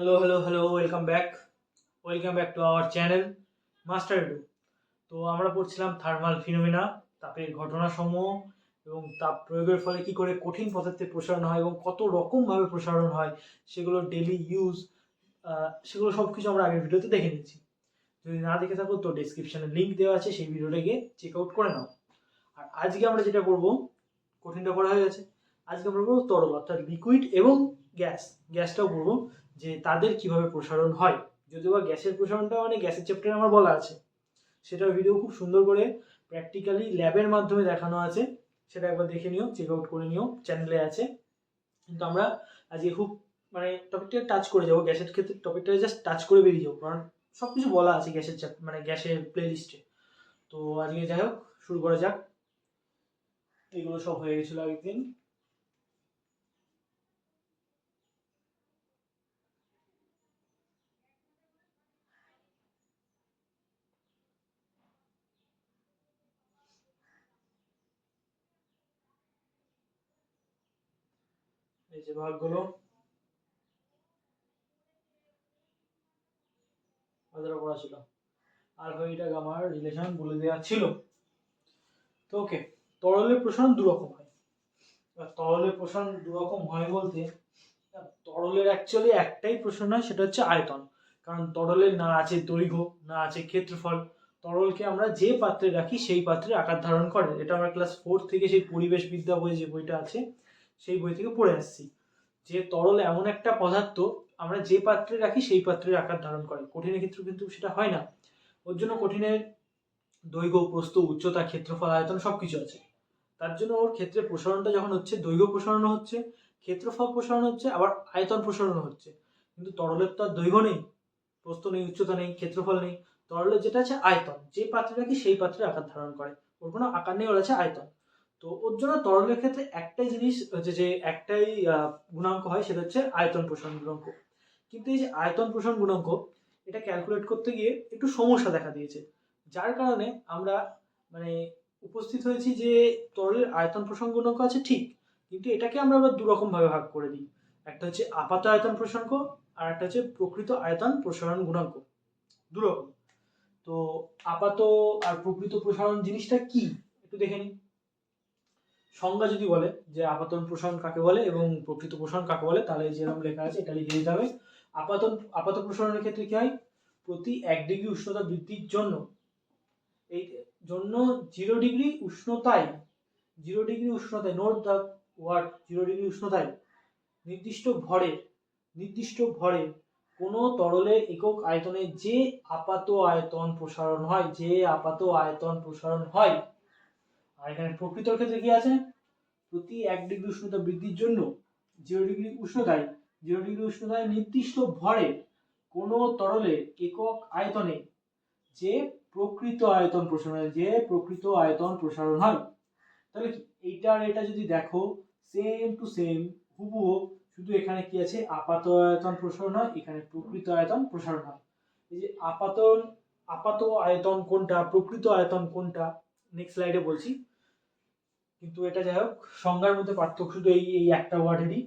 Hello hello hello welcome back welcome back to our channel master do তো আমরা পড়ছিলাম thermal phenomena তাপের ঘটনাসমূহ এবং তাপ প্রয়োগের ফলে কি করে কঠিন পদার্থের প্রসারণ হয় এবং কত রকমভাবে প্রসারণ হয় সেগুলোর ডেলি ইউজ সেগুলো সব কিছু আমরা আগের ভিডিওতে দেখে নিচ্ছি। যদি না দেখে থাকো তো ডিসক্রিপশানে লিঙ্ক দেওয়া আছে, সেই ভিডিওটা গিয়ে চেক আউট করে নাও। আর আজকে আমরা যেটা করব, কঠিনটা পড়া হয়ে গেছে। আজকে আমরা পড়ব তরল, অর্থাৎ লিকুইড এবং গ্যাস গ্যাসটাও পড়ব যে তাদের কীভাবে প্রসারণ হয়। যদিও বা গ্যাসের প্রসারণটা মানে গ্যাসের চ্যাপ্টারে আমার বলা আছে। সেটার ভিডিও খুব সুন্দর করে প্র্যাকটিক্যালি ল্যাবের মাধ্যমে দেখানো আছে। সেটা একবার দেখে নিও চেক আউট করে নিও চ্যানেলে আছে। কিন্তু আমরা আজকে খুব মানে টপিকটা টাচ করে যাব। গ্যাসের ক্ষেত্রে টপিকটা জাস্ট টাচ করে বেরিয়ে যাব। কারণ সব কিছু বলা আছে গ্যাসের মানে গ্যাসের প্লে লিস্টে তো আজকে যাই হোক, শুরু করা যাক। এগুলো সব হয়ে গেছিল আগের দিন। এই যে ভাগগুলো। আদারা পড়া ছিল আলফা, বিটা গামার রিলেশন বলে দেওয়া ছিল। তো ওকে, তরলের প্রসারণ দু রকম হয় তরলের প্রসারণ দু রকম হয় বলতে তরলের অ্যাকচুয়ালি একটাই প্রসারণ হয়, সেটা হচ্ছে আয়তন। কারণ তরলের না আছে দৈর্ঘ্য, না আছে ক্ষেত্রফল। তরলকে আমরা যে পাত্রে রাখি, সেই পাত্রে আকার ধারণ করে। এটা আমরা ক্লাস ফোর থেকে সেই পরিবেশ বিদ্যা বই যে বইটা আছে সেই বই থেকে পড়ে আসছি। যে তরল এমন একটা পদার্থ আমরা যে পাত্রে রাখি সেই পাত্রের আকার ধারণ করে। কঠিনের ক্ষেত্রে কিন্তু সেটা হয় না। ওর জন্য কঠিনের দৈর্ঘ্য, প্রস্থ, উচ্চতা, ক্ষেত্রফল, আয়তন সব কিছু আছে। তার জন্য ওর ক্ষেত্রে প্রসারণটা যখন হচ্ছে, দৈর্ঘ্য প্রসারণ হচ্ছে, ক্ষেত্রফল প্রসারণ হচ্ছে, আবার আয়তন প্রসারণ হচ্ছে। কিন্তু তরলের তো আর দৈর্ঘ্য নেই, প্রস্থ নেই, উচ্চতা নেই, ক্ষেত্রফল নেই। তরলের যেটা আছে আয়তন। যে পাত্রে রাখি সেই পাত্রে আকার ধারণ করে। ওর কোনো আকার নেই, ওর আছে আয়তন। তো ওর জন্য তরলের ক্ষেত্রে একটাই জিনিস হচ্ছে যে একটাই গুণাঙ্ক হয়, সেটা হচ্ছে আয়তন প্রসারণ গুণাঙ্ক। কিন্তু এই যে আয়তন প্রসারণ গুণাঙ্ক, এটা ক্যালকুলেট করতে গিয়ে একটু সমস্যা দেখা দিয়েছে। যার কারণে আমরা মানে উপস্থিত হয়েছি যে তরলের আয়তন প্রসারণ গুণাঙ্ক আছে ঠিক, কিন্তু এটাকে আমরা আবার দু রকম ভাবে ভাগ করে দিই। একটা হচ্ছে আপাত আয়তন প্রসারণ আর একটা হচ্ছে প্রকৃত আয়তন প্রসারণ গুণাঙ্ক। দু রকম তো আপাত আর প্রকৃত প্রসারণ জিনিসটা কি? একটু দেখে নিই। সংজ্ঞা যদি বলে যে আপাতন প্রসারণ কাকে বলে এবং প্রকৃত প্রসারণ কাকে বলে, তাহলে যেরকম লেখা আছে এটা লিখে দিতে হবে। আপাতন আপাত প্রসারণের ক্ষেত্রে কি হয়? প্রতি এক ডিগ্রি উষ্ণতা বৃদ্ধির জন্য, এই জন্য জিরো ডিগ্রি উষ্ণতায় zero degree উষ্ণতায় note the word zero degree উষ্ণতায়, নির্দিষ্ট ভরে নির্দিষ্ট ভরে কোনো তরলের একক আয়তনে যে আপাত আয়তন প্রসারণ হয়, যে আপাত আয়তন প্রসারণ হয় আর এখানে প্রকৃত ক্ষেত্রে কি আছে? প্রতি এক ডিগ্রি উষ্ণতা বৃদ্ধির জন্য জিরো ডিগ্রি উষ্ণতায় জিরো ডিগ্রি উষ্ণতায় নির্দিষ্ট ভরে কোনো তরলে একক আয়তনে যে প্রকৃত আয়তন প্রসারণ হয় যে প্রকৃত আয়তন প্রসারণ হয়। তাহলে এইটা আর এটা যদি দেখো সেম টু সেম হুবহু শুধু এখানে কি আছে? আপাত আয়তন প্রসারণ হয়, এখানে প্রকৃত আয়তন প্রসারণ হয়। এই যে আপাতন, আপাত আয়তন কোনটা, প্রকৃত আয়তন কোনটা? নেক্সট স্লাইডে বলছি। কিন্তু এটা যাই হোক, সংজ্ঞার মধ্যে পার্থক্য শুধু এই এই একটা ওয়ার্ডেরই।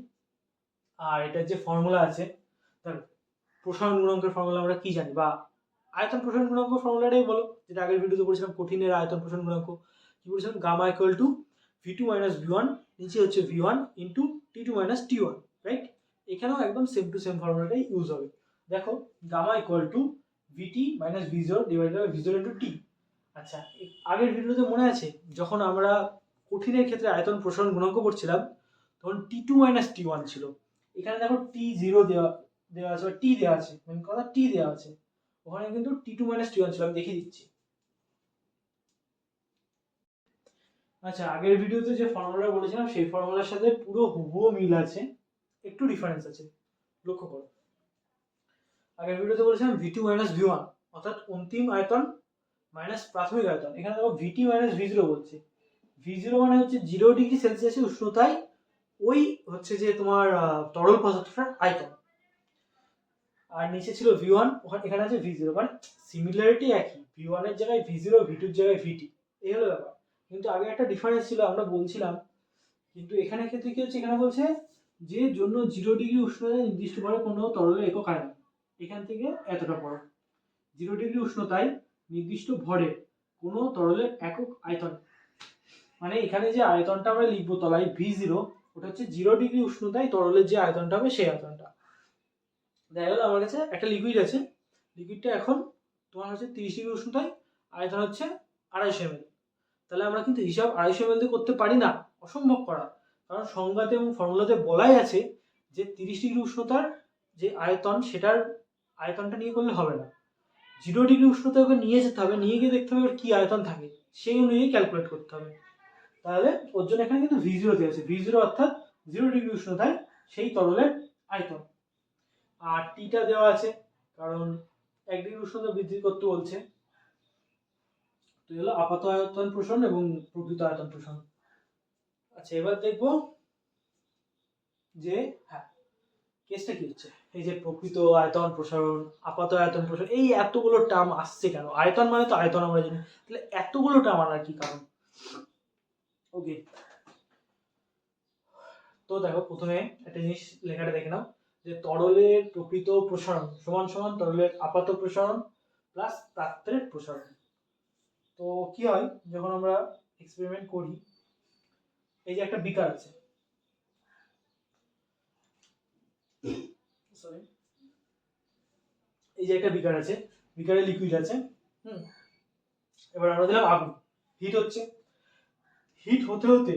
আর এটার যে ফর্মুলা আছে, তার প্রসারণ গুণাঙ্কের ফর্মুলা আমরা কি জানি? বা আয়তন প্রসারণ গুণাঙ্ক ফর্মুলাটাই বলো, যেটা আগের ভিডিওতে বলেছিলাম কঠিনের আয়তন প্রসারণ গুণাঙ্ক। কি বলেছিলাম? Gamma equal to V two minus V one নিচে হচ্ছে V one into T two minus T one right এখানেও একদম সেম টু সেম ফর্মুলাটাই ইউজ হবে। দেখো, gamma equal to VT minus V zero divided by V zero into T আচ্ছা আগের ভিডিওতে মনে আছে, যখন আমরা কঠিনের ক্ষেত্রে আয়তন প্রসারণ গুণাঙ্ক করছিলাম, তখন T two minus T one ছিল। এখানে দেখো টি জিরো দেওয়া দেওয়া আছে, বা টি দেওয়া আছে, মেন কথা টি দেওয়া আছে। ওখানে কিন্তু T two minus T one ছিল, আমি দেখিয়ে দিচ্ছি। আচ্ছা আগের ভিডিওতে যে ফর্মুলা বলেছিলাম, সেই ফর্মুলার সাথে পুরো হুবহু মিল আছে। একটু ডিফারেন্স আছে, লক্ষ্য করো। আগের ভিডিওতে বলেছিলাম V two minus V one অর্থাৎ অন্তিম আয়তন মাইনাস প্রাথমিক আয়তন। এখানে দেখো ভিটি মাইনাস ভি জিরো বলছে। ভি জিরো মানে হচ্ছে জিরো ডিগ্রি সেলসিয়াসের উষ্ণতায় ওই হচ্ছে যে তোমার তরল পদার্থটার আয়তন। আর নিচে ছিল ভি ওয়ান ওখানে, এখানে আছে ভি জিরো মানে সিমিলারিটি একই। ভি ওয়ানের জায়গায় ভি জিরো ভি টুর জায়গায় ভিটি এই হলো ব্যাপার। কিন্তু আগে একটা ডিফারেন্স ছিল, আমরা বলছিলাম, কিন্তু এখানে ক্ষেত্রে কি হচ্ছে, এখানে বলছে যে জন্য জিরো ডিগ্রি উষ্ণতায় নির্দিষ্ট কোনো তরলের একক আয়তন। এখান থেকে এতটা বড়। জিরো ডিগ্রি উষ্ণতায় নির্দিষ্ট ভরে কোনো তরলের একক আয়তন। মানে এখানে যে আয়তনটা আমরা লিখব তলায় ভি জিরো ওটা হচ্ছে জিরো ডিগ্রি উষ্ণতায় তরলের যে আয়তনটা হবে সেই আয়তনটা। দেখা গেল আমার কাছে একটা লিকুইড আছে। লিকুইডটা এখন তোমার হচ্ছে তিরিশ ডিগ্রি উষ্ণতায়, আয়তন হচ্ছে আড়াইশো এম তাহলে আমরা কিন্তু হিসাব আড়াইশো এম দিয়ে করতে পারি না, অসম্ভব করা। কারণ সংজ্ঞাতে এবং ফর্মুলাতে বলাই আছে যে তিরিশ ডিগ্রি উষ্ণতার যে আয়তন, সেটার আয়তনটা নিয়ে করলে হবে না। জিরো ডিগ্রি উষ্ণতায় ওকে নিয়ে যেতে হবে, নিয়ে গিয়ে দেখতে হবে ওর কী আয়তন থাকে। সেই অনুযায়ী ক্যালকুলেট করতে হবে। তাহলে ওর জন্য এখানে কিন্তু ভি জিরো আছে। ভি জিরো অর্থাৎ জিরো ডিগ্রি উষ্ণতায় সেই তরলের আয়তন। আর টিটা দেওয়া আছে, কারণ এক ডিগ্রি উষ্ণতা বৃদ্ধি করতে বলছে। তো হলো আপাত আয়তন প্রসারণ এবং প্রকৃত আয়তন প্রসারণ। আচ্ছা এবার দেখব যে হ্যাঁ কেসটা কি হচ্ছে? এই যে প্রকৃত আয়তন প্রসারণ, আপাত আয়তন প্রসারণ, এই এতগুলো টার্ম আসছে কেন? আয়তন মানে তো আয়তন আমরা জানি। তাহলে এতগুলো টার্ম আনার কি কারণ? ওকে তো দেখো প্রথমে একটা জিনিস লেখাটা দেখে নাও, যে তরলের প্রকৃত প্রসারণ, সমান সমান তরলের আপাত প্রসারণ প্লাস পাত্রের প্রসারণ। তো কি হয়? যখন আমরা এক্সপেরিমেন্ট করি, এই যে একটা বিকার আছে। সরি এই যে একটা বিকার আছে, বিকারে লিকুইড আছে, হুম? এবার আমরা দিলাম আগুন। হিট হচ্ছে। হিট হতে হতে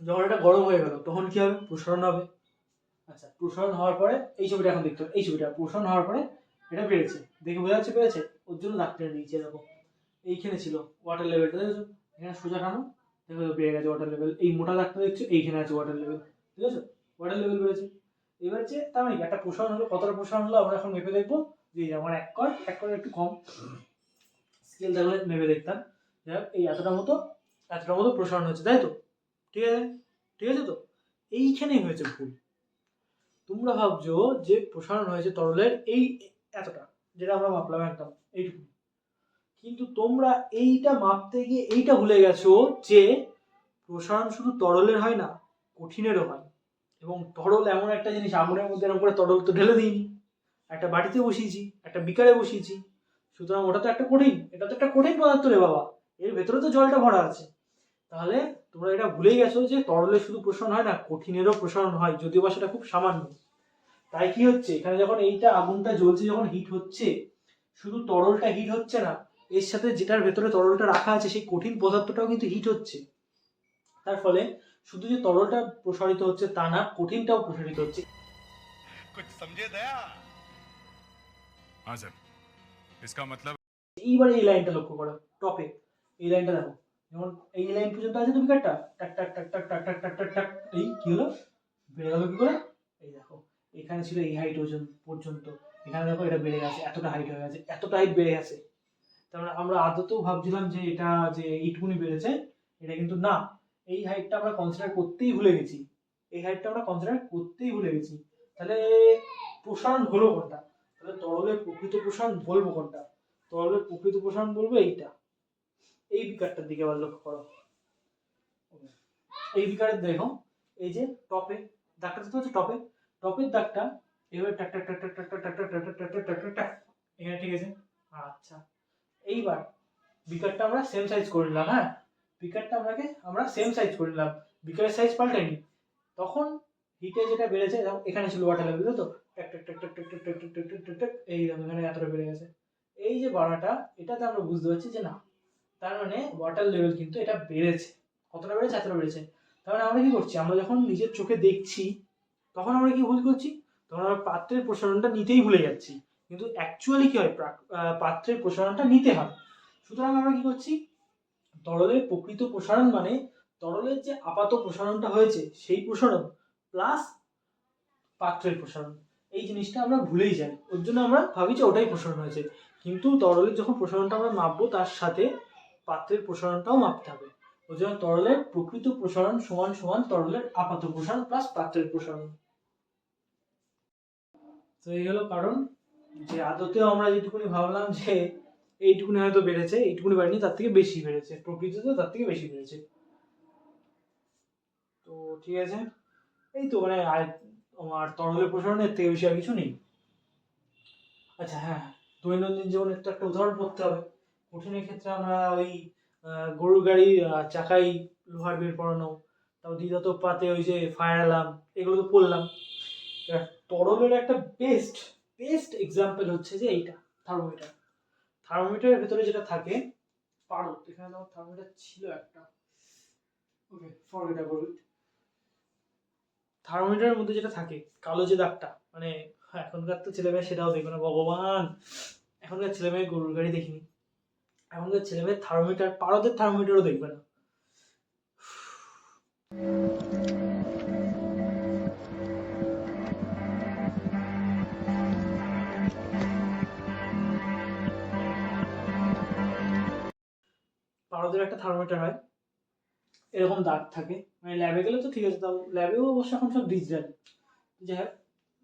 যখন এটা গরম হয়ে গেল, তখন কি হবে? প্রসারণ হবে। আচ্ছা প্রসারণ হওয়ার পরে এই ছবিটা এখন দেখতে হবে। এই ছবিটা প্রসারণ হওয়ার পরে এটা বেড়েছে। দেখে বোঝা যাচ্ছে বেড়েছে। ওর জন্য ডাক্তার নিয়েছে এরকম এইখানে ছিল ওয়াটার লেভেলটা দেখেছ? এখানে সোজা টানো। দেখো, বেড়ে গেছে ওয়াটার লেভেল এই মোটা দাগটা দেখছ, এইখানে আছে ওয়াটার লেভেল ঠিক আছে ওয়াটার লেভেল বেড়েছে। এবার যে তার মানে একটা প্রসারণ হলো কতটা প্রসারণ হলো আমরা এখন মেপে দেখব। যে আমার এক কর এক কর একটু কম। স্কেল থাকলে মেপে দেখতাম। যাই হোক, এই এতটা মতো এতটা মতো প্রসারণ হচ্ছে তাই তো? ঠিক আছে? ঠিক আছে তো? এইখানেই হয়েছে ভুল। তোমরা ভাবছ যে প্রসারণ হয়েছে তরলের এই এতটা যেটা আমরা মাপলাম একদম এইটুকু কিন্তু তোমরা এইটা মাপতে গিয়ে এইটা ভুলে গেছো যে প্রসারণ শুধু তরলের হয় না কঠিনেরও হয়। এবং তরল এমন একটা জিনিস, আগুনের মধ্যে এরকম করে তরল তো ঢেলে দিইনি। একটা বাটিতে বসিয়েছি, একটা বিকারে বসিয়েছি। সুতরাং ওটা তো একটা কঠিন, এটা তো একটা কঠিন পদার্থ রে বাবা। এর ভেতরে তো জলটা ভরা আছে। তাহলে তোমরা এটা ভুলেই গেছো যে তরলে শুধু প্রসারণ হয় না, কঠিনেরও প্রসারণ হয়, যদিও বা সেটা খুব সামান্য। তাই কি হচ্ছে? এখানে যখন এইটা আগুনটা জ্বলছে, যখন হিট হচ্ছে, শুধু তরলটা হিট হচ্ছে না, এর সাথে যেটার ভেতরে তরলটা রাখা আছে, সেই কঠিন পদার্থটাও কিন্তু হিট হচ্ছে। তার ফলে শুধু যে তরলটা প্রসারিত হচ্ছে তা না কঠিনটাও প্রসারিত হচ্ছে। এইবার এই লাইনটা লক্ষ্য করো টপে। এই লাইনটা দেখো যেমন এই লাইন পর্যন্ত আছে তুমি কাটটা টাক টাক টাক টাক টাক টাক টাক টাক টাক এই কি হলো? বেড়ে গেল কি করে? এই দেখো এখানে ছিল এই হাইট পর্যন্ত। এখানে দেখো এটা বেড়ে গেছে এতটা হাইট হয়ে গেছে এতটা হাইট বেড়ে গেছে। তার আমরা আদতেও ভাবছিলাম যে এটা যে এইটুকুনি বেড়েছে এটা কিন্তু না। এই হাইটটা আমরা কনসিডার করতেই ভুলে গেছি এই হাইটটা আমরা কনসিডার করতেই ভুলে গেছি তাহলে প্রসারণ হলো কোনটা তাহলে তরলের প্রকৃত প্রসারণ বলব কোনটা তরলের প্রকৃত প্রসারণ বলব এইটা এই বিকারটার দিকে আবার লক্ষ্য করো এই বিকারের দেখো এই যে টপে দাগটা দেখতে হচ্ছে টপে টপের দাগটা এবার টাক টাক টাক টাক টাক টাক টাক টাক টাক টাক টাক এখানে ঠিক আছে আচ্ছা এইবার বিকারটা আমরা সেম সাইজ করে নিলাম হ্যাঁ বিকারটা আপনাকে আমরা সেম সাইজ করে নিলাম বিকারের সাইজ পাল্টাইনি তখন হিটে যেটা বেড়েছে এখানে ছিল ওয়াটার লেভেল তো এই এখানে এতটা বেড়ে গেছে এই যে বাড়াটা এটাতে আমরা বুঝতে পারছি যে না তার মানে ওয়াটার লেভেল কিন্তু এটা বেড়েছে কতটা বেড়েছে এতটা বেড়েছে তার মানে আমরা কি করছি আমরা যখন নিজের চোখে দেখছি তখন আমরা কি ভুল করছি তখন আমরা পাত্রের প্রসারণটা নিতেই ভুলে যাচ্ছি কিন্তু অ্যাকচুয়ালি কি হয় পাত্রের প্রসারণটা নিতে হয় সুতরাং আমরা কি করছি তরলের প্রকৃত প্রসারণ মানে তরলের যে আপাত প্রসারণটা হয়েছে, সেই প্রসারণ প্লাস পাত্রের প্রসারণ। এই জিনিসটা আমরা ভুলেই যাই। ওর জন্য আমরা ভাবি যে ওটাই প্রসারণ হয়েছে। কিন্তু তরলের যখন প্রসারণটা আমরা মাপবো, তার সাথে পাত্রের প্রসারণটাও মাপতে হবে। ওই জন্য তরলের প্রকৃত প্রসারণ সমান সমান তরলের আপাত প্রসারণ প্লাস পাত্রের প্রসারণ। তো এই হলো কারণ। যে আদতেও আমরা যেটুকুনি ভাবলাম যে এইটুকুনি হয়তো বেড়েছে, এইটুকুনি বাড়েনি, তার থেকে বেশি বেড়েছে। প্রকৃতিতে তার থেকে বেশি বেড়েছে। তো ঠিক আছে? এই তো মানে তোমার তরলের প্রসারণের থেকে বেশি আর কিছু নেই। আচ্ছা হ্যাঁ দৈনন্দিন জীবনে তো একটা উদাহরণ পড়তে হবে। কঠিনের ক্ষেত্রে আমরা ওই গরুর গাড়ি চাকাই লোহার বের পড়ানো তারপর দ্বিতীয়ত পাতে ওই যে ফায়ার অ্যালার্ম এগুলো তো পড়লাম। তরলের একটা বেস্ট বেস্ট এক্সাম্পল হচ্ছে যে এইটা থার্মোমিটার থার্মোমিটারের ভেতরে যেটা থাকে পারো এখানে আমার থার্মোমিটার ছিল একটা। ওকে ফরগেট অ্যাবাউট ইট থার্মোমিটারের মধ্যে যেটা থাকে কালো যে দাগটা মানে হ্যাঁ, এখনকার তো ছেলেমেয়ে সেটাও দেখবে না ভগবান! এখনকার ছেলেমেয়ে গরুর গাড়ি দেখিনি। এখনকার ছেলেমেয়ে থার্মোমিটার পারদের থার্মোমিটারও দেখবে না। একটা থার্মোমিটার হয়। এরকম দাগ থাকে। মানে ল্যাবে গেলে তো ঠিক আছে, তাও ল্যাবেও অবশ্য এখন সব ডিজিটাল যে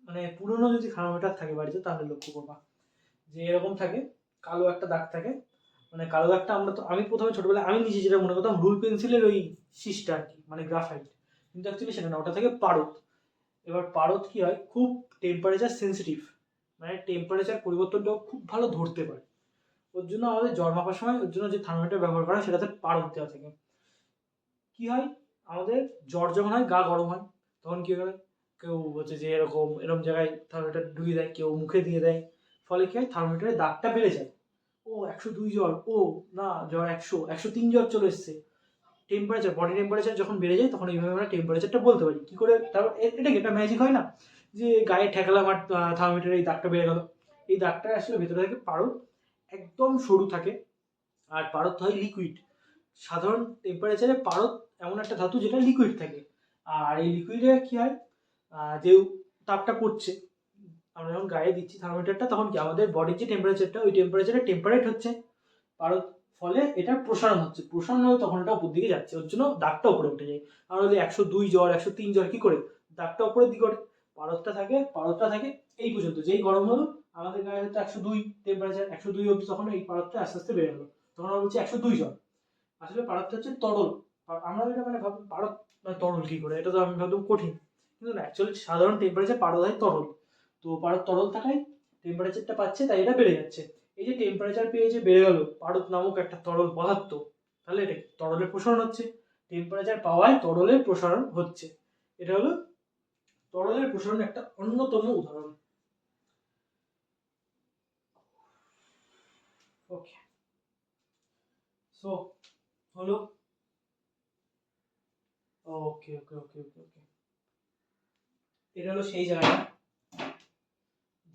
মানে পুরনো যদি থার্মোমিটার থাকে বাড়িতে, তাহলে লক্ষ্য করবা। যে এরকম থাকে, কালো একটা দাগ থাকে। মানে কালো দাগটা আমরা তো, আমি প্রথমে ছোটবেলায়, আমি নিজে যেটা মনে করতাম রুল পেন্সিলের ওই শীষটা আর কি মানে গ্রাফাইট কিন্তু অ্যাকচুয়ালি সেটা না, ওটা থেকে পারত এবার পারত কি হয়, খুব টেম্পারেচার সেন্সিটিভ মানে টেম্পারেচার পরিবর্তনটাও খুব ভালো ধরতে পারে। ওর জন্য আমাদের জ্বর মাপার সময় ওর জন্য যে থার্মোমিটার ব্যবহার করা হয়, সেটাতে পারদ দেওয়া থাকে কি হয়? আমাদের জ্বর যখন হয়, গা গরম হয়, তখন কি হয়? কেউ হচ্ছে যে এরকম এরকম জায়গায় থার্মোমিটার ঢুকিয়ে দেয়, কেউ মুখে দিয়ে দেয়। ফলে কি হয়? থার্মোমিটারের দাগটা বেড়ে যায়। ও, একশো দুই জ্বর, ও, না, জ্বর একশো একশো তিন জ্বর চলে এসছে। টেম্পারেচার বডি টেম্পারেচার যখন বেড়ে যায়, তখন এইভাবে আমরা টেম্পারেচারটা বলতে পারি। কী করে? তারপর এটা কি এটা ম্যাজিক হয় না? যে গায়ে ঠেকালাম আর থার্মোমিটারে এই দাগটা বেড়ে গেল। এই দাগটা আসলে ভেতরে থেকে পারদ একদম সরু থাকে। আর পারদ হয় লিকুইড সাধারণ টেম্পারেচারে পারদ এমন একটা ধাতু যেটা লিকুইড থাকে। আর এই লিকুইডে কি হয়? যে তাপটা পড়ছে, আমরা যখন গায়ে দিচ্ছি থার্মোমিটারটা তখন কি আমাদের বডির যে টেম্পারেচারটা ওই টেম্পারেচারে টেম্পারেট হচ্ছে। পারদ ফলে এটা প্রসারণ হচ্ছে। প্রসারণ হয়ে তখন এটা উপর দিকে যাচ্ছে। ওর জন্য দাগটা উপরে উঠে যায়। আমরা যদি একশো দুই জ্বর, একশো তিন জ্বর কি করে? দাগটা উপরের দিকে ওঠে। পারদটা থাকে পারদটা থাকে এই পর্যন্ত। যেই গরম হলো আমাদের গায়ে হয়তো একশো দুই টেম্পারেচার একশো দুই অবধি তখন এই পারদটা আস্তে আস্তে বেড়ে গেলো তখন আমরা বলছি একশো দুই জ্বর আসলে পারদটা হচ্ছে তরল। আমরা এটা মানে ভাব, পারদ মানে তরল কি করে? এটা তো আমি ভাবতাম কঠিন। কিন্তু অ্যাকচুয়ালি সাধারণ টেম্পারেচার পারদ হয় তরল। তো পারদ তরল থাকায় টেম্পারেচারটা পাচ্ছে, তাই এটা বেড়ে যাচ্ছে। এই যে টেম্পারেচার পেয়ে যে বেড়ে গেল, পারদ নামক একটা তরল পদার্থ, তাহলে এটা তরলের প্রসারণ হচ্ছে? টেম্পারেচার পাওয়ায় তরলের প্রসারণ হচ্ছে। এটা হলো তরলের প্রসারণ একটা অন্যতম উদাহরণ। ওকে সো হলো ওকে ওকে ওকে ওকে ওকে এটা হলো সেই জায়গাটা,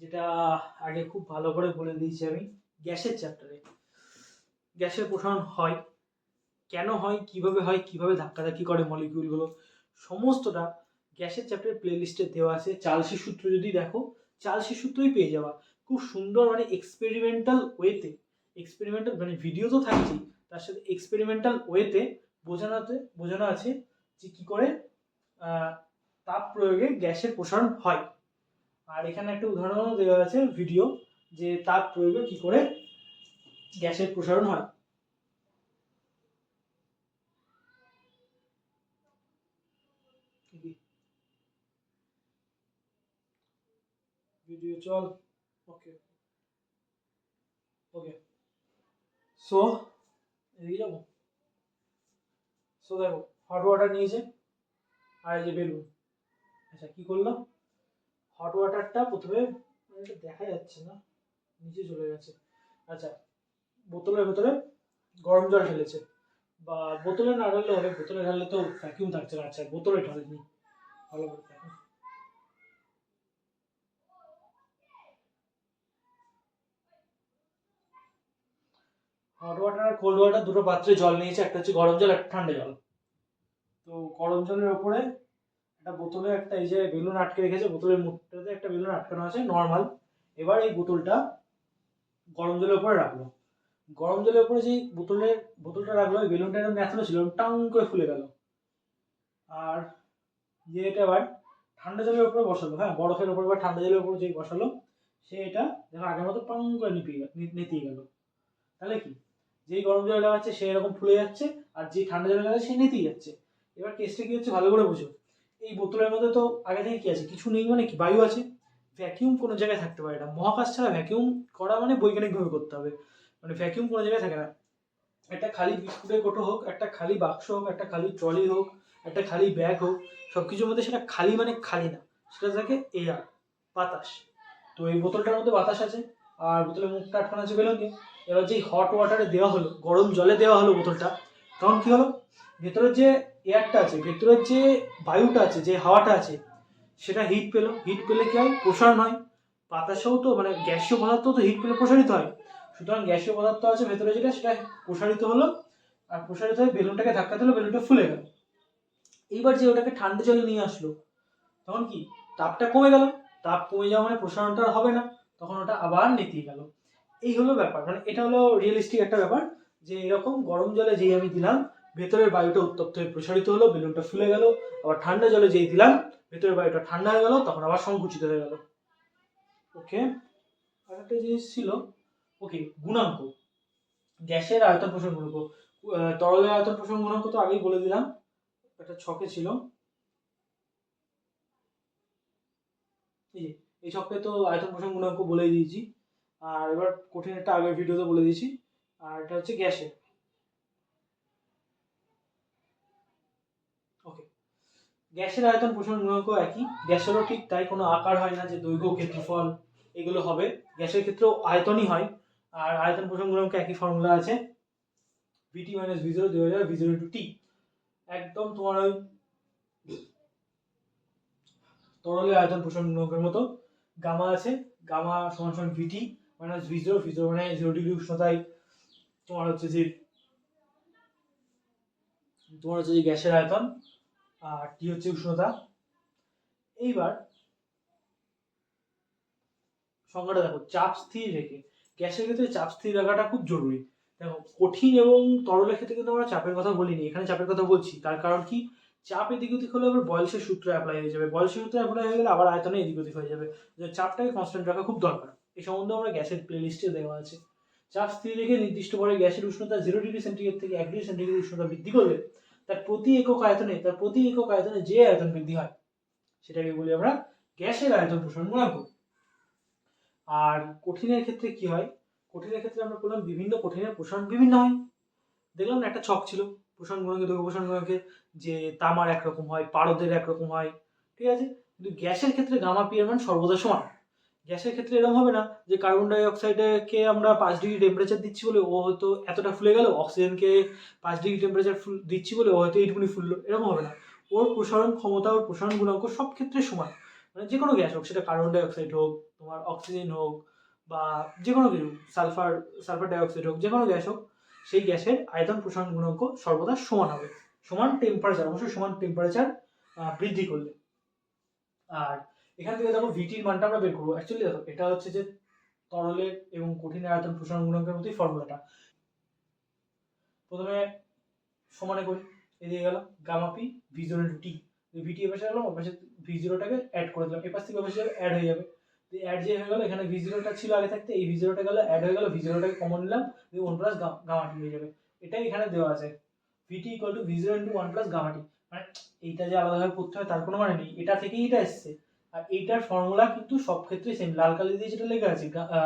যেটা আগে খুব ভালো করে বলে দিয়েছি আমি। গ্যাসের চ্যাপ্টারে গ্যাসের প্রসারণ হয়। কেন হয়, কীভাবে হয়, কীভাবে ধাক্কাধাক্কি করে মলিকিউলগুলো সমস্তটা গ্যাসের চ্যাপ্টারের প্লে লিস্টে দেওয়া আছে। চালসি সূত্র যদি দেখো, চালসি সূত্রই পেয়ে যাওয়া খুব সুন্দর মানে এক্সপেরিমেন্টাল ওয়েতে এক্সপেরিমেন্টাল মানে ভিডিও তো থাকছেই তার সাথে এক্সপেরিমেন্টাল ওয়েতে বোঝানোতে, বোঝানো আছে যে কী করে তাপ প্রয়োগে গ্যাসের প্রসারণ হয়। আর এখানে একটা উদাহরণও দেওয়া আছে ভিডিও যে তাপ প্রয়োগে কি করে গ্যাসের প্রসারণ হয়। ভিডিও চল ওকে ওকে সো এদিকে যাব। সো দেখো হট ওয়াটার নিয়েছে, আর এই যে বেলুন। আচ্ছা কি করলাম? হট ওয়াটারটা প্রথমে মানে দেখা যাচ্ছে না, নিচে চলে গেছে। আচ্ছা বোতলের ভেতরে গরম জল ঢেলেছে, বা বোতলে না ঢাললে হবে, বোতলে ঢাললে তো ভ্যাকিউম থাকছে না। আচ্ছা বোতলে ঢালেনি, ভালো করে হট ওয়াটার আর কোল্ড ওয়াটার দুটো পাত্রে জল নিয়েছে, একটা হচ্ছে গরম জল, একটা ঠান্ডা জল। তো গরম জলের ওপরে একটা বোতলে একটা এই যে বেলুন আটকে রেখেছে, বোতলের মুখটাতে একটা বেলুন আটকানো আছে নর্মাল এবার এই বোতলটা গরম জলের ওপরে রাখল। গরম জলের ওপরে যেই বোতলের বোতলটা রাখল ওই বেলুনটা এরকম ন্যাথানো ছিল, টাং করে ফুলে গেল। আর যে এটা এবার ঠান্ডা জলের ওপরে বসালো হ্যাঁ বরফের উপরে বা ঠান্ডা জলের ওপরে যেই বসালো, সে এটা দেখো আগের মতো পাং করে নিপিয়ে নেতিয়ে গেল। তাহলে কি? যেই গরম জলে লাগাচ্ছে সে এরকম ফুলে যাচ্ছে, আর যে ঠান্ডা জলে লাগাচ্ছে সে নেতিয়ে যাচ্ছে। এবার কেসটা কি হচ্ছে? ভালো করে বুঝো। এই বোতলের মধ্যে তো আগে থেকে কি আছে? কিছু নেই মানে কি? বায়ু আছে। ভ্যাকিউম কোনো জায়গায় থাকতে পারে না। মহাকাশ ছাড়া ভ্যাকিউম করা মানে বৈজ্ঞানিকভাবে করতে হবে। মানে ভ্যাকিউম কোনো জায়গায় থাকে না। একটা খালি বিস্কুটের কোটো হোক, একটা খালি বাক্স হোক, একটা খালি ট্রলি হোক, একটা খালি ব্যাগ হোক সব কিছুর মধ্যে সেটা খালি মানে খালি না। সেটা থাকে এয়ার বাতাস। তো এই বোতলটার মধ্যে বাতাস আছে, আর বোতলের মুখটা আটকানো আছে বেলুন দিয়ে এবার যেই হট ওয়াটারে দেওয়া হলো, গরম জলে দেওয়া হলো বোতলটা, তখন কি হলো? ভেতরের যে এয়ারটা আছে, ভেতরের যে বায়ুটা আছে, যে হাওয়াটা আছে, সেটা হিট পেল। হিট পেলে কি হয়? প্রসারণ হয়। বাতাসেও তো মানে গ্যাসীয় পদার্থ তো হিট পেলে প্রসারিত হয়। সুতরাং গ্যাসীয় পদার্থ আছে ভেতরে যেটা, সেটা প্রসারিত হলো, আর প্রসারিত হয়ে বেলুনটাকে ধাক্কা দিলো, বেলুনটা ফুলে গেল। এইবার যে ওটাকে ঠান্ডা জলে নিয়ে আসলো, তখন কি? তাপটা কমে গেল। তাপ কমে যাওয়া মানে প্রসারণটা হবে না। তখন ওটা আবার নেতিয়ে গেল। এই হলো ব্যাপার। মানে এটা হলো রিয়েলিস্টিক একটা ব্যাপার যে এরকম গরম জলে যেই আমি দিলাম, ভেতরের বায়ুটা উত্তপ্ত হয়ে প্রসারিত হলো, বেলুনটা ফুলে গেল, আবার ঠান্ডা জলে যেই দিলাম, ভেতরের বায়ুটা ঠান্ডা হয়ে গেল, তখন আবার সংকুচিত হয়ে গেল। ওকে? আর একটা জিনিস ছিল, ওকে, গুণাঙ্ক। গ্যাসের আয়তন প্রসারণ গুণাঙ্ক। তরলের আয়তন প্রসারণ গুণাঙ্ক তো আগেই বলে দিলাম, একটা ছকে ছিল। এই ছকে তো আয়তন প্রসারণ গুণাঙ্ক বলেই দিয়েছি। আর এবার কঠিন একটা আগের ভিডিওতে বলে দিয়েছি। আর এটা হচ্ছে গ্যাসের ওকে গ্যাসের আয়তন প্রসারণ গুণাঙ্ক একই। গ্যাসেরও ঠিক তাই কোনো আকার হয় না যে দৈর্ঘ্য, ক্ষেত্রফল এগুলো হবে। গ্যাসের ক্ষেত্রেও আয়তনই হয়। আর আয়তন প্রসারণ গুণাঙ্ক একই ফর্মুলা আছে। ভিটি মাইনাস ভি জিরো দুই হাজার ভি টু টি একদম তোমার ওই তরলের আয়তন প্রসারণ গুণাঙ্কের মতো। গামা আছে। গামা সমান সমান ভিটি মাইনাস ভি জিরো মানে জিরো ডিগ্রি উষ্ণতায় তোমার হচ্ছে যে, তোমার হচ্ছে যে গ্যাসের আয়তন, আর টি হচ্ছে উষ্ণতা। এইবার সংখ্যাটা দেখো, চাপ স্থির রেখে। গ্যাসের ক্ষেত্রে চাপ স্থির রাখাটা খুব জরুরি। দেখো, কঠিন এবং তরলের ক্ষেত্রে কিন্তু আমরা চাপের কথা বলিনি, এখানে চাপের কথা বলছি। তার কারণ কি? চাপ এদিক ওদিক হলে আবার বয়সের সূত্র অ্যাপ্লাই হয়ে যাবে। বয়সের সূত্র অ্যাপ্লাই হয়ে গেলে আবার আয়তনে এদিক ওদিক হয়ে যাবে। চাপটাকে কনস্ট্যান্ট রাখা খুব দরকার। এই সম্বন্ধে আমরা গ্যাসের প্লেলিস্টে দেওয়া আছে। চাপ স্থির রেখে নির্দিষ্ট পরে গ্যাসের উষ্ণতা জিরো ডিগ্রি সেন্টিগ্রেড থেকে এক ডিগ্রি সেন্টিগ্রেড উষ্ণতা বৃদ্ধি করলে তার প্রতি একক আয়তনে, তার প্রতি একক আয়তনে যে আয়তন বৃদ্ধি হয়, সেটাকে বলি আমরা গ্যাসের আয়তন প্রসারণ গুণাঙ্ক। আর কঠিনের ক্ষেত্রে কি হয়? কঠিনের ক্ষেত্রে আমরা বললাম বিভিন্ন কঠিনের প্রসারণ বিভিন্ন হয়। দেখলাম না, একটা ছক ছিল, প্রসারণ গুণাঙ্কে, দৈর্ঘ্য প্রসারণ গুণাঙ্কে, যে তামার একরকম হয়, পারদের একরকম হয়, ঠিক আছে? কিন্তু গ্যাসের ক্ষেত্রে গামা পি এর মান সর্বদা সমান। গ্যাসের ক্ষেত্রে এরকম হবে না যে কার্বন ডাই অক্সাইডকে আমরা পাঁচ ডিগ্রি টেম্পারেচার দিচ্ছি বলে ও হয়তো এতটা ফুলে গেল অক্সিজেনকে পাঁচ ডিগ্রি টেম্পারেচার ফুল দিচ্ছি বলে ও হয়তো এইটুকুনি ফুললো, এরকম হবে না। ওর প্রসারণ ক্ষমতা, ওর প্রসারণ গুণাঙ্ক সব ক্ষেত্রে সমান। মানে যে কোনো গ্যাস হোক, সেটা কার্বন ডাইঅক্সাইড হোক, তোমার অক্সিজেন হোক বা যে কোনো কিছু সালফার সালফার ডাই অক্সাইড হোক যে কোনো গ্যাস হোক, সেই গ্যাসের আয়তন প্রসারণ গুণাঙ্ক সর্বদা সমান হবে। সমান টেম্পারেচার অবশ্যই সমান টেম্পারেচার বৃদ্ধি করলে আর এখান থেকে দেখো ভিটির মানটা আমরা বের করব। অ্যাকচুয়ালি দেখো, এটা হচ্ছে যে তরলের এবং কঠিন আয়তন প্রসারণ গুণাঙ্কের মতোই ফর্মুলাটা প্রথমে সমানে করি, এদিকে গেল gamma P V zero into T VT এপাশে গেলাম ওর পাশে ভি জিরোটাকে অ্যাড করে দিলাম। এপাশ থেকে ওপাশে অ্যাড হয়ে যাবে। অ্যাড যে হয়ে গেল, এখানে ভি জিরোটা ছিল আগে থাকতে, এই ভি জিরোটা গেল অ্যাড হয়ে গেল ভি জিরোটাকে কমন নিলাম, দিয়ে ওয়ান প্লাস গামা টি হয়ে যাবে। এটাই এখানে দেওয়া আছে। VT equal to V zero into one plus gamma T মানে এইটা যে আলাদাভাবে করতে হয়, তার কোনো মানে নেই। এটা থেকেই এটা এসছে। আর এইটার ফর্মুলা কিন্তু সব ক্ষেত্রেই সেম লাল কালি দিয়ে যেটা লেখা আছে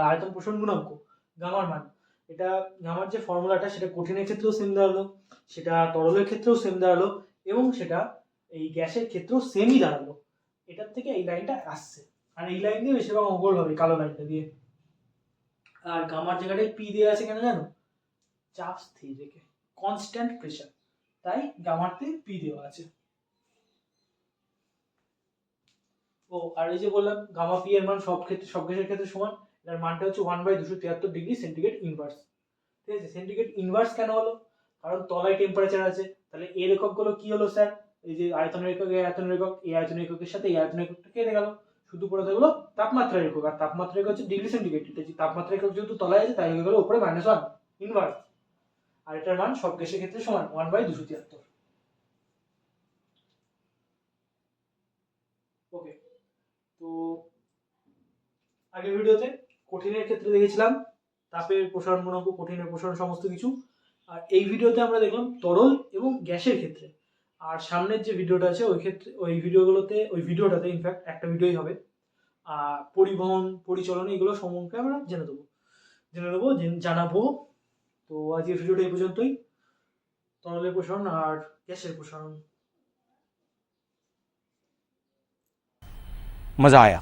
আয়তন প্রসারণ গুণাঙ্ক, গামার মান। এটা গামার যে ফর্মুলাটা সেটা কঠিনের ক্ষেত্রেও সেম দাঁড়াল, সেটা তরলের ক্ষেত্রেও সেম দাঁড়াল, এবং সেটা এই গ্যাসের ক্ষেত্রেও সেমই দাঁড়াল। এটার থেকে এই লাইনটা আসছে। আর এই লাইন দিয়ে বেশিরভাগ অঙ্কল হবে, কালো লাইনটা দিয়ে। আর গামার জায়গাটায় পি দেওয়া আছে কেন জানো? চাপ স্থির রেখে কনস্ট্যান্ট প্রেশার তাই গামারতে পি দেওয়া আছে। ও আর এই যে বললাম গামা পি এর মান সব ক্ষেত্রে, সব গ্যাসের ক্ষেত্রে সমান, এটার মানটা হচ্ছে ওয়ান বাই দুশো তিয়াত্তর ডিগ্রি সেন্টিগ্রেড ইনভার্স ঠিক আছে? সেন্টিগ্রেড ইনভার্স কেন হলো? কারণ তলায় টেম্পারেচার আছে। তাহলে এর এককগুলো কি হলো স্যার এই যে আয়তনের একক এই আয়তনের একক এই আয়তনের এককের সাথে এই আয়তনের এককটা কেটে গেল। শুধু পড়ে থাকল তাপমাত্রার একক আর তাপমাত্রার একক হচ্ছে ডিগ্রি সেন্টিগ্রেড এটা যে তাপমাত্রার একক যেহেতু তলায় আছে, তাই হয়ে গেল উপরে মাইনাস ওয়ান ইনভার্স আর এটার মান সব গ্যাসের ক্ষেত্রে সমান ওয়ান বাই দুশো তিয়াত্তর। ওকে আগের ভিডিওতে কঠিনের ক্ষেত্রে দেখেছিলাম, তাপের প্রসারণ গুণাঙ্ক কঠিনের প্রসারণ সমস্ত কিছু। আর এই ভিডিওতে আমরা দেখলাম তরল এবং গ্যাসের ক্ষেত্রে। আর সামনের যে ভিডিওটা আছে, ওই ক্ষেত্রে, ওই ভিডিওগুলোতে, ওই ভিডিওটাতে ইনফ্যাক্ট একটা ভিডিওই হবে। আর পরিবহন, পরিচালনা, এগুলো সম্পর্কে আমরা জেনে দেবো। জেনে দেবো জানাব। তো আজকের ভিডিওটা এই পর্যন্তই। তরলের প্রসারণ আর গ্যাসের প্রসারণ মজা আয়া।